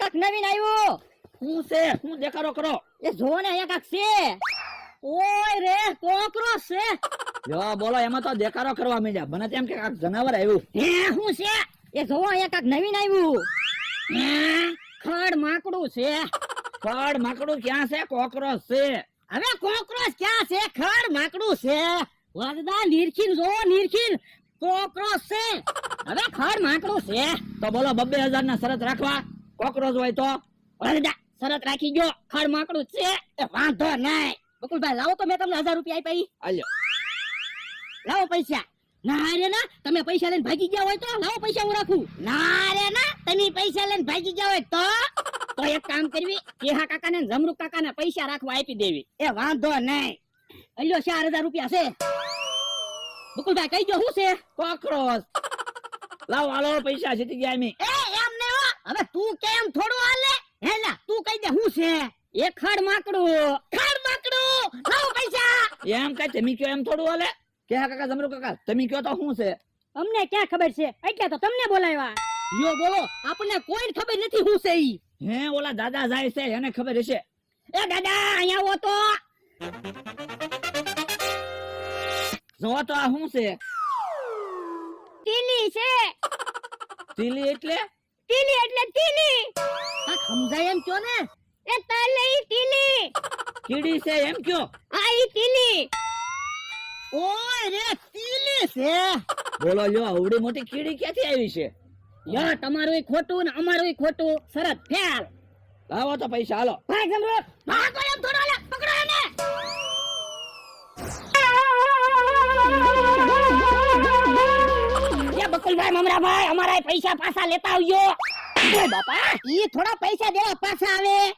કાક નવીન આવ્યું? શું છે? શું દેખાડો કરો. એ જોવો ને અહીંયા કાક છે. ઓય રે કોકરો છે. જો બોલો એમાં તો દેખાડો કરવા માંડ્યા. મને તેમ કે કાક જનાવર આવ્યું. હે શું છે? એ જોવો અહીંયા કાક નવીન આવ્યું. ખડ માકડું છે. ખડ માકડું ક્યાં છે? કોકરોચ છે. હવે કોકરોચ ક્યાં છે? ખડ માકડું છે. વરદા નીરખીન જોવો નીરખીન. કોકરોચ છે. હવે ખડ માકડું છે. તો બોલો બબ્બે હજાર ના શરત રાખવા. કોકરોચ હોય તો વરદા શરત રાખી ગયો. ખડ માકડું છે એ વાંધો નહીં. બકુલભાઈ લાવો તો મેં તમને હજાર રૂપિયા આપ્યા ઈ. આલ્યો. લાવો પૈસા. ના રે ના તમે પૈસા લઈને ભાગી ગયા હોય તો લાવો પૈસા હું રાખું. ના રે ના તમે પૈસા લઈને ભાગી ગયા હોય તો તો એક કામ કરવી કેહા કાકા ને જમરૂક કાકા ને પૈસા રાખવા આપી દેવી. એ વાંધો નહીં. અલ્યો ચાર હજાર રૂપિયા છે. બકુલભાઈ કઈ ગયો શું છે? કોકરોચ. લાવો હાલો પૈસા જીતી ગયા એમ હો હવે તું કેમ થોડું હાલે? હેલા તું કહી દે શું છે? એ ખડ માકડું. ખડ માકડું! લાવો પૈસા! એમ કઈ તમે કયો એમ થોડું હાલે? કે હા કાકા જમરો કાકા તમે કયો તો હું છે? અમને ક્યાં ખબર છે? એટલે તો તમને બોલાવ્યા. યો બોલો. આપણને કોઈ ખબર નથી શું છે ઈ. હે ઓલા દાદા જાય છે એને ખબર હશે. એ દાદા અહીંયા આવો તો. જો તો આ શું છે? તીલી છે. તીલી એટલે? તીલી એટલે તીલી આ સમજાય એમ કયો ને? એ તાલે ઈ તીલી કીડી છે એમ કયો? આ ઈ તીલી ઓય રે તીલી છે. બોલો લ્યો આવડી મોટી કીડી ક્યાંથી આવી છે? યા તમારું ખોટું ને અમારું ખોટું. સરસ ફેલ. લાવો તો પૈસા હાલો. ભાઈ સમરો ભાગો એમ થોડો પકડો એને. એ બકુલભાઈ મમરાભાઈ અમારા પૈસા પાછા લેતા આવજો. બાપા, ઈ થોડા પૈસા દેવા પાછા આવે.